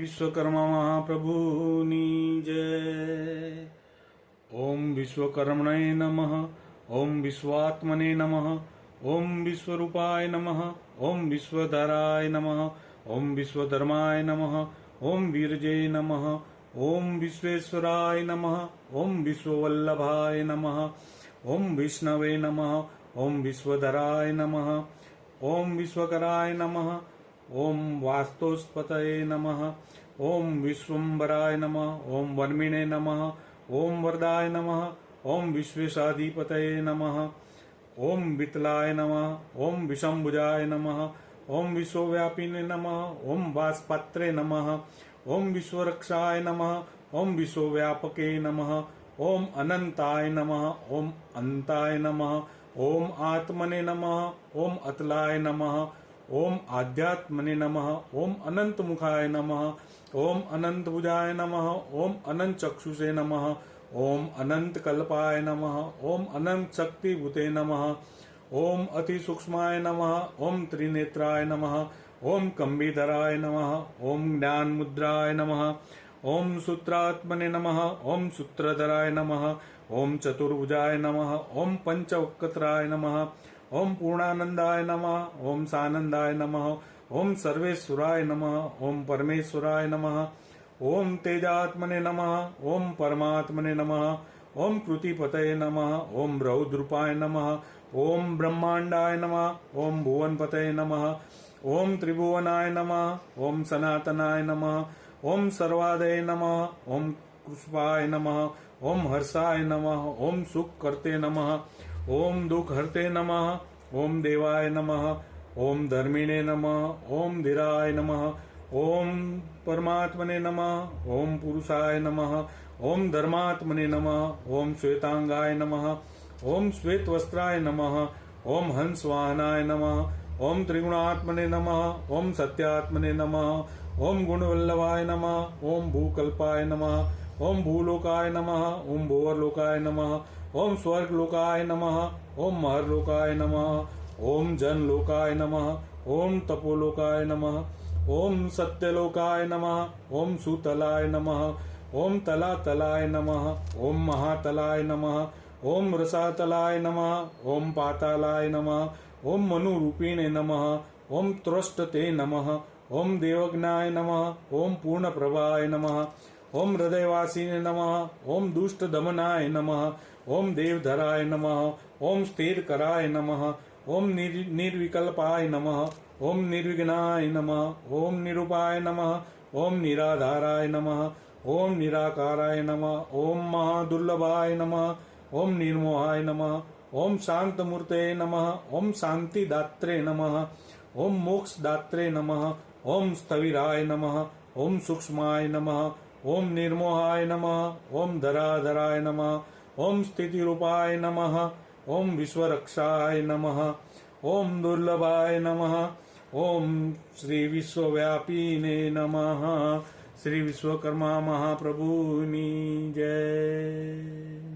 विश्वकर्मा महाप्रभुनि जय ओम विश्वकर्मणे नमः ओम विश्वात्मने नमः ओम विश्वरूपाय नमः ओम विश्वधराय नमः ओम विश्वधर्माय नमः ओम वीरजे नमः ओम विश्वेश्वराय नमः ओम विश्ववल्लभाय नमः ओम विष्णवे नमः ओम विश्वधराय नमः ओम विश्वकराय नमः ओं वास्तुस्पतये नमः ओं विश्वम्बराय नमः ओं वर्मिणे नमः ओं वरदाय नमः ओं विश्वेशाधिपतये नमः ओं वितलाय नमः ओं विषम्बुजाय नमः ओं विश्वव्यापिने नमः ओं वासपात्रे नमः ओं विश्वरक्षाय नमः ओं विश्वव्यापके नमः ओं अनंताय नमः ओं अन्ताय नमः ओं आत्मने नमः ओं अतलाय नमः ओम आध्यात्मने नमः ओम अनंत मुखाय नमः ओम अनंत भुजाय नमः ओम अनंत चक्षुषे नमः ओम अनंत कल्पाय नमः ओम अनंत शक्ति भूते नमः ओम अति सूक्ष्माय नमः ओम त्रिनेत्राय नमः ओम कंबीधराय नमः ओम ज्ञान मुद्राय नमः ओम सूत्रात्मने नमः ओम सूत्रधराय नमः ओम चतुर्भुजाय नमः ओम पंचवक्त्राय नमः ओम पूर्णानंदाय नमः ओम सानंदाय नमः ओम सर्वेश्वराय नमः ओम परमेश्वराय नमः ओम तेजात्मने नमः ओम परमात्मने नमः ओम कृतिपतये नमः ओम रौद्रुपाय नमः ओम ब्रह्मांडाय नमः ओम भुवनपतये नमः ओम त्रिभुवनाय नमः ओम सनातनाय नमः ओम सर्वादय नमः ओम कृष्पाय नमः ओम हर्षाय नमः ओम सुख करते नमः ओम दुख हरते नम ओम देवाय नम ओम धर्मिणे नम ओम धीराय नम ओम परमात्मने नम ओम पुरुषाय नम ओम धर्मात्मने नम ओम श्वेतांगाय नम ओम श्वेत वस्त्राय नम ओम हंस वाहनाय नम ओम त्रिगुणात्मने नम ओम सत्यात्मने नम ओम गुणवल्लभाय नम ओम भूकल्पाय नम ओम भूलोकाय नम ओम भूवरलोकाय नमः ओम स्वर्ग लोकाय नम ओम महर लोकाय नम ओम जन लोकाय नम ओम तपोलोकाय नम ओम सत्यलोकाय नम ओम सुतलाय नम ओम तला तलाय नमः ओम महातलाय नम ओम रसातलाय नम ओम पातालाय नम ओम मनुरूपिणे नम ओम त्रष्टते नम ओम देवज्ञाय नम ओम पूर्णप्रभाय नम ओम हृदयवासी नम ओम दुष्ट दमनाय नम ओम देवधराय नम ओम स्थिर कराय नमः ओम निर्विकल्पाय नम ओम निर्विघ्नाय नम ओम निरूपाय नम ओम निराधाराय नम ओम निराकाराय नम ओम महादुर्लभाय नम ओम निर्मोहाय नम ओम शांतमूर्ते नम ओम शांतिदात्रे नम ओम मोक्षदात्रे नम ओम स्थविराय नम ओम सूक्ष्माय नमः ओम निर्मोहाय नम, ओम धराधराय नम, ओम स्थिति रूपाय नम, ओम विश्वरक्षाय नम, ओम दुर्लभाय नम, ओम श्री विश्वव्यापीने नम। श्री विश्वकर्मा महाप्रभुनी जय।